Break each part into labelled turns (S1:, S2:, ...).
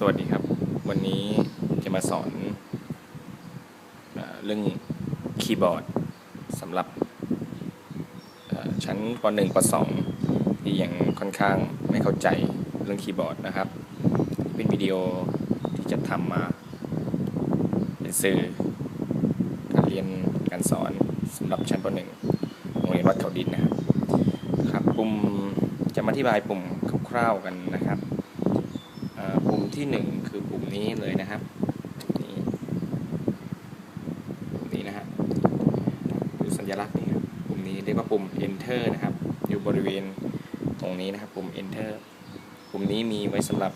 S1: สวัสดีครับ วันนี้จะมาสอนเอเรื่องคีย์บอร์ดสำหรับชั้นป .1 ป .2 ที่ยังค่อนข้างไม่เข้าใจเรื่องคีย์บอร์ดนะครับ เป็นวิดีโอที่จะทำมา เป็นสื่อการเรียนการสอนสำหรับชั้นป .1 โรงเรียนวัดเขาดินนะครับครับปุ่มจะมาอธิบายปุ่มคร่าวๆกันนะครับ ที่หนึ่งคือปุ่มนี้เลยนะครับปุ่มนี้ปุ่มนี้นะฮะดูสัญลักษณ์นี่ครับปุ่มนี้เรียกว่าปุ่ม enter นะครับ อยู่บริเวณตรงนี้นะครับปุ่ม enter ปุ่มนี้มีไว้สำหรับ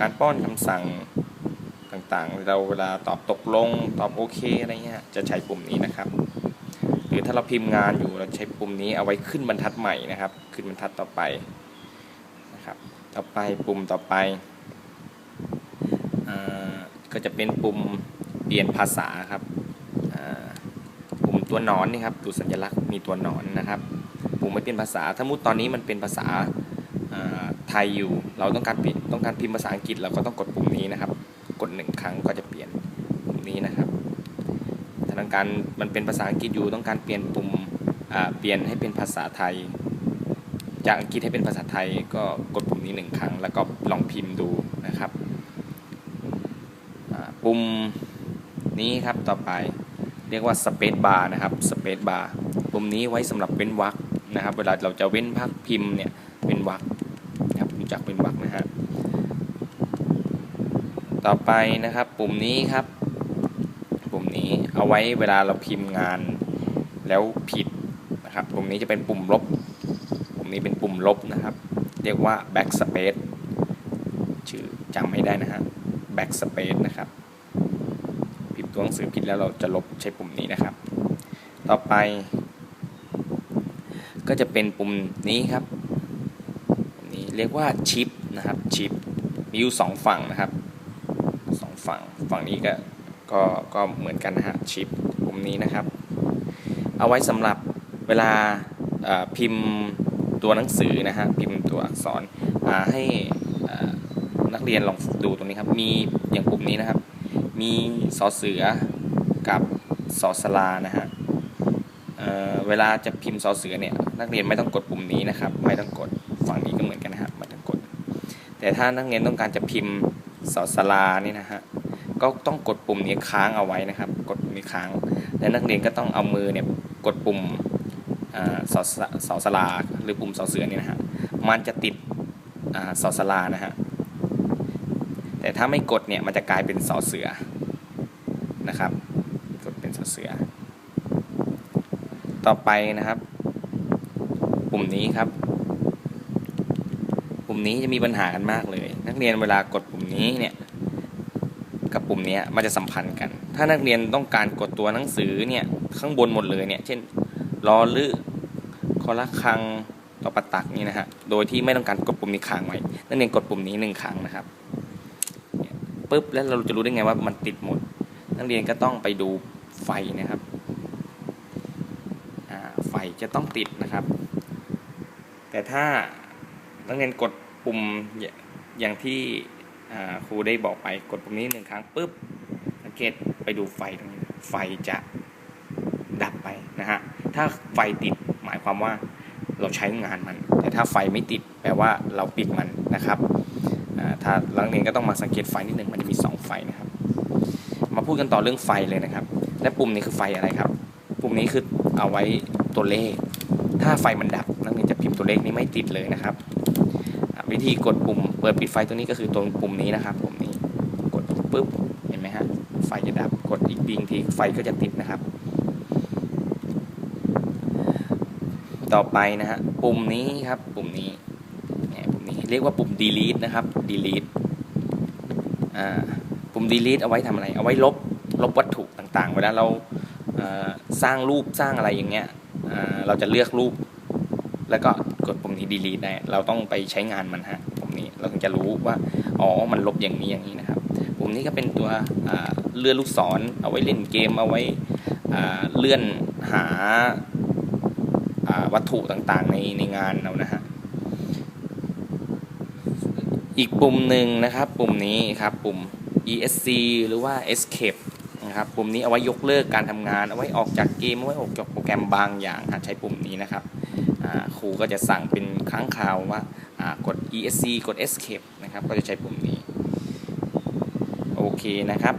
S1: การป้อนคำสั่งต่างๆ เราเวลาตอบตกลงตอบโอเคอะไรเงี้ยจะใช้ปุ่มนี้นะครับหรือถ้าเราพิมพ์งานอยู่เราใช้ปุ่มนี้เอาไว้ขึ้นบรรทัดใหม่นะครับ ขึ้นบรรทัดต่อไป ต่อไปปุ่มต่อไปอก็จะเป็นปุ่มเปลี่ยนภาษาครับปุ่มตัวหนอนนี่ครับดูสัญลักษณ์มีตัวหนอนนะครับ ปุ่มไม่เป็นภาษา ถ้ามุดตอนนี้มันเป็นภาษาไทยอยู่ เราต้องการปิดต้องการพิมพ์ภาษาอังกฤษเราก็ต้องกดปุ่มนี้นะครับ กดหนึ่งครั้งก็จะเปลี่ยนปุ่มนี้นะครับถ้าต้องการมันเป็นภาษาอังกฤษอยู่ต้องการเปลี่ยนปุ่มเปลี่ยนให้เป็นภาษาไทย จากอังกฤษให้เป็นภาษาไทยก็กดปุ่มนี้หนึ่งครั้ง แล้วก็ลองพิมพ์ดูนะครับปุ่มนี้ครับต่อไปเรียกว่า space bar นะครับ space bar ปุ่มนี้ไว้สำหรับเว้นวรรคนะครับ เวลาเราจะเว้นพักพิมพ์เนี่ยเว้นวรรคนะครับรู้จักเว้นวรรคนะฮะต่อไปนะครับปุ่มนี้ครับ ปุ่มนี้เอาไว้เวลาเราพิมพ์งานแล้วผิดนะครับปุ่มนี้จะเป็นปุ่มลบ นี้เป็นปุ่มลบนะครับ เรียกว่า backspace ชื่อจำไม่ได้นะฮะ backspace นะครับพิมพ์ตัวหนังสือผิดแล้วเราจะลบใช้ปุ่มนี้นะครับ ต่อไป ก็จะเป็นปุ่มนี้ครับนี้เรียกว่า shift นะครับ shift มีอยู่สองฝั่งนะครับสองฝั่งฝั่งนี้ก็ก็ก็เหมือนกันนะฮะ shift ปุ่มนี้นะครับ เอาไว้สำหรับเวลาพิมพ์ ตัวหนังสือนะฮะพิมพ์ตัวอักษรอ่าให้นักเรียนลองดูตรงนี้ครับ มีอย่างปุ่มนี้นะครับ มีสอเสือกับสอสลานะฮะเเวลาจะพิมพ์สอเสือเนี่ยนักเรียนไม่ต้องกดปุ่มนี้นะครับ ไม่ต้องกดฝั่งนี้ก็เหมือนกันนะครับไม่ต้องกด แต่ถ้านักเรียนต้องการจะพิมพ์สอสลานี่นะฮะก็ต้องกดปุ่มนี้ค้างเอาไว้นะครับ กดปุ่มนี้ค้าง และนักเรียนก็ต้องเอามือเนี่ยกดปุ่ม อ่าสอสสอสลาหรือปุ่มสอเสือนี่นะฮะมันจะติดอ่าสอสลานะฮะแต่ถ้าไม่กดเนี่ยมันจะกลายเป็นสอเสือนะครับ กดเป็นสอเสือ ต่อไปนะครับ ปุ่มนี้ครับปุ่มนี้จะมีปัญหากันมากเลย นักเรียนเวลากดปุ่มนี้เนี่ยกับปุ่มนี้มันจะสัมพันธ์กัน ถ้านักเรียนต้องการกดตัวหนังสือเนี่ยข้างบนหมดเลยเนี่ยเช่นรอลือ คอละครั้งต่อประตักนี่นะฮะ โดยที่ไม่ต้องการกดปุ่มนี้ค้างไว้ นักเรียนกดปุ่มนี้หนึ่งครั้งนะครับปุ๊บแล้วเราจะรู้ได้ไงว่ามันติดหมด นักเรียนก็ต้องไปดูไฟนะครับไฟจะต้องติดนะครับ แต่ถ้านักเรียนกดปุ่มอย่างที่ครูได้บอกไปกดปุ่มนี้หนึ่งครั้งปุ๊บสังเกตไปดูไฟตรงนี้ไฟจะดับไปนะฮะถ้าไฟติด หมายความว่าเราใช้งานมัน แต่ถ้าไฟไม่ติดแปลว่าเราปิดมันนะครับถ้านักเรียนก็ต้องมาสังเกตไฟนิดหนึ่งมันจะมีสองไฟนะครับ มาพูดกันต่อเรื่องไฟเลยนะครับ และปุ่มนี้คือไฟอะไรครับ ปุ่มนี้คือเอาไว้ตัวเลข ถ้าไฟมันดับนักเรียนจะพิมพ์ตัวเลขนี้ไม่ติดเลยนะครับ วิธีกดปุ่มเปิดปิดไฟตัวนี้ก็คือตรงปุ่มนี้นะครับปุ่มนี้กดปุ๊บเห็นไหมฮะไฟจะดับกดอีกทีทีไฟก็จะติดนะครับ ต่อไปนะฮะปุ่มนี้ครับปุ่มนี้เนี่ยปุ่มนี้เรียกว่าปุ่ม delete นะครับ delete อ่าปุ่ม delete เอาไว้ทำอะไร เอาไว้ลบลบวัตถุต่างๆ เวลาเราสร้างรูปสร้างอะไรอย่างเงี้ยเราจะเลือกรูป แล้วก็กดปุ่มนี้ delete ได้ เราต้องไปใช้งานมันฮะปุ่มนี้เราถึงจะรู้ว่าอ๋อมันลบอย่างนี้อย่างนี้นะครับ ปุ่มนี้ก็เป็นตัวเลื่อนลูกศร เอาไว้เล่นเกมเอาไว้เลื่อนหา วัตถุต่างๆ ในในงานเรานะฮะอีกปุ่มหนึ่งนะครับ ปุ่มนี้ครับปุ่ม ESC หรือว่า Escape นะครับปุ่มนี้เอาไว้ยกเลิกการทำงาน เอาไว้ออกจากเกมเอาไว้ออกจากโปรแกรมบางอย่างหากใช้ปุ่มนี้นะครับครูก็จะสั่งเป็นครั้งคราวว่ากด ESC กด Escape นะครับก็จะใช้ปุ่มนี้ โอเคนะครับ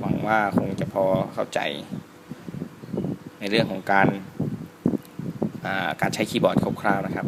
S1: หวังว่าคงจะพอเข้าใจ ในเรื่องของการ การใช้คีย์บอร์ดคร่าวๆนะครับ